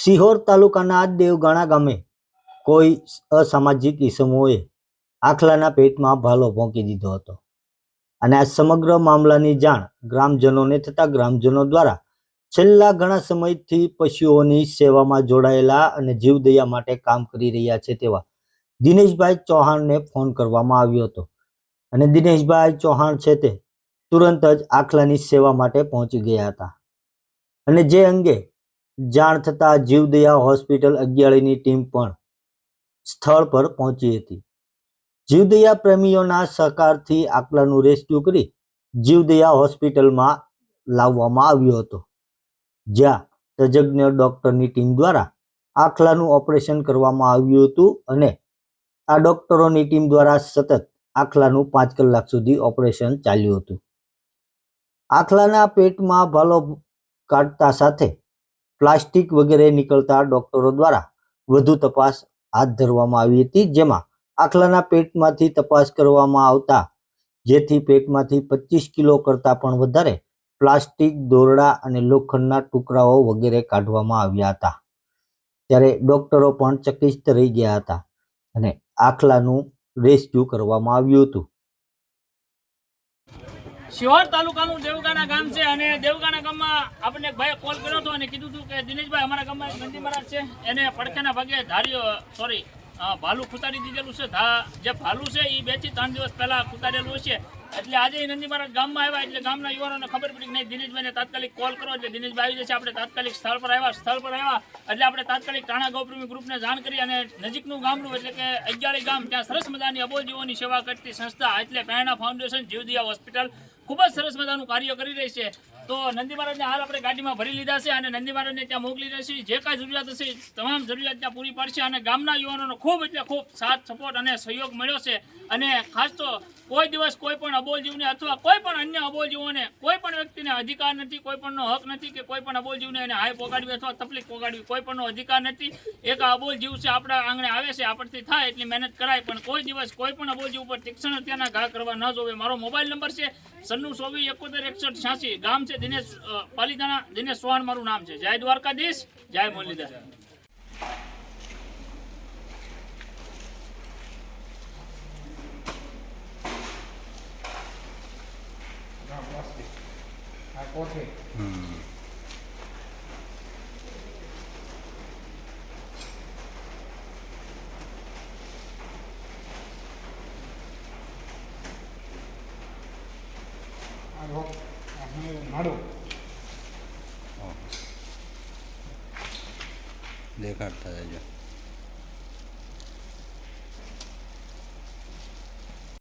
સિહોર તાલુકાના દેવગાણા ગામે કોઈ અસામાજિક ઇસમોએ આખલાના પેટમાં ભાલો ભોંકી દીધો હતો. અને આ સમગ્ર મામલાની જાણ ગ્રામજનોને થતા ગ્રામજનો દ્વારા છેલ્લા ઘણા સમયથી પશુઓની સેવામાં જોડાયેલા અને જીવદયા માટે કામ કરી રહ્યા છે તેવા દિનેશભાઈ ચૌહાણને ફોન કરવામાં આવ્યો હતો. અને દિનેશભાઈ ચૌહાણ છે તે તુરંત જ આખલાની સેવા માટે પહોંચી ગયા હતા. અને જે અંગે જાણ થતાં જીવદયા હોસ્પિટલ અગિયાળીની ટીમ પણ સ્થળ પર પહોંચી હતી. જીવદયા પ્રેમીઓના સહકારથી આકલાનું રેસ્ક્યુ કરી જીવદયા હોસ્પિટલમાં લાવવામાં આવ્યો હતો. જ્યાં તજજ્ઞ ડૉક્ટરની ટીમ દ્વારા આખલાનું ઓપરેશન કરવામાં આવ્યું હતું અને આ ડૉક્ટરોની ટીમ દ્વારા સતત આખલાનું પાંચ કલાક સુધી ઓપરેશન ચાલ્યું હતું. આખલાના પેટમાં ભાલો કાઢતા સાથે પ્લાસ્ટિક વગેરે નીકળતા ડોક્ટરો દ્વારા વધુ તપાસ હાથ ધરવામાં આવી હતી, જેમાં આખલાના પેટમાંથી તપાસ કરવામાં આવતા, જેથી પેટમાંથી પચીસ કિલો કરતાં પણ વધારે પ્લાસ્ટિક દોરડા અને લોખંડના ટુકડાઓ વગેરે કાઢવામાં આવ્યા હતા. ત્યારે ડોક્ટરો પણ ચકિત રહી ગયા હતા અને આખલાનું રેસ્ક્યુ કરવામાં આવ્યું હતું. શિહોર તાલુકાનું દેવગાણા ગામ છે અને દેવગાણા ગામમાં આપણને ભાઈ કોલ કર્યો હતો અને કીધું હતું કે દિનેશભાઈ અમારા ગામમાં એક નંદી મહારાજ છે. એને પડખેના ભાગે ધાર્યો સોરી ભાલુ ખુતારી દીધેલું છે. જે ભાલુ છે એ બેથી ત્રણ દિવસ પહેલા ખુતારેલું છે એટલે આજે નંદી મહારાજ ગામમાં આવ્યા એટલે ગામના યુવાનોને ખબર પડી કે નહીં, દિનેશભાઈને તાત્કાલિક કોલ કરો. એટલે દિનેશભાઈ આવી જશે. આપણે તાત્કાલિક સ્થળ પર આવ્યા, સ્થળ પર આવ્યા. એટલે આપણે તાત્કાલિક ટાણા ગૌપ્રેમી ગ્રુપને જાણ કરી અને નજીકનું ગામડું એટલે કે અગિયારી ગામ, ત્યાં સરસ મજાની અબોજીઓની સેવા કરતી સંસ્થા, એટલે પ્રેરણા ફાઉન્ડેશન જીવદિયા હોસ્પિટલ ખૂબ જ સરસ મજાનું કાર્ય કરી રહી છે. તો નંદી મહારાજને હાલ આપણે ગાડીમાં ભરી લીધા છે અને નંદી મહારાજને ત્યાં મોકલી રહેશે જે કાંઈ જરૂરિયાત હશે તમામ જરૂરિયાત ત્યાં પૂરી પાડશે અને ગામના યુવાનોનો ખૂબ એટલે ખૂબ સાથ, સપોર્ટ અને સહયોગ મળ્યો છે. અને ખાસ તો કોઈ દિવસ કોઈ પણ અબોલ અથવા કોઈ પણ અન્ય અબોલ જીવોને, કોઈ પણ વ્યક્તિને અધિકાર નથી, કોઈ પણનો હક નથી કે કોઈ પણ અબોલ એને હાય પોગાડવી અથવા તકલીફ પોગાડવી, કોઈ પણનો અધિકાર નથી. એક અબોલ જીવ છે આપણા આંગણે આવે છે, આપણથી થાય એટલી મહેનત કરાય, પણ કોઈ દિવસ કોઈ પણ અબોલ જીવ ઉપર તીક્ષણ હત્યાના ઘા કરવા ન જોવે. મારો મોબાઈલ નંબર છે સન્નું ચોવીસ એકોતેર એકસઠ છ્યાસી. ગામ છે દિનેશ પાલિતાના દિનેશ ચૌહાણ મારું નામ છે. જય દ્વારકાધીશ જય મુરલીધર. રોક આપણે નાડું દેખાડતા જજો.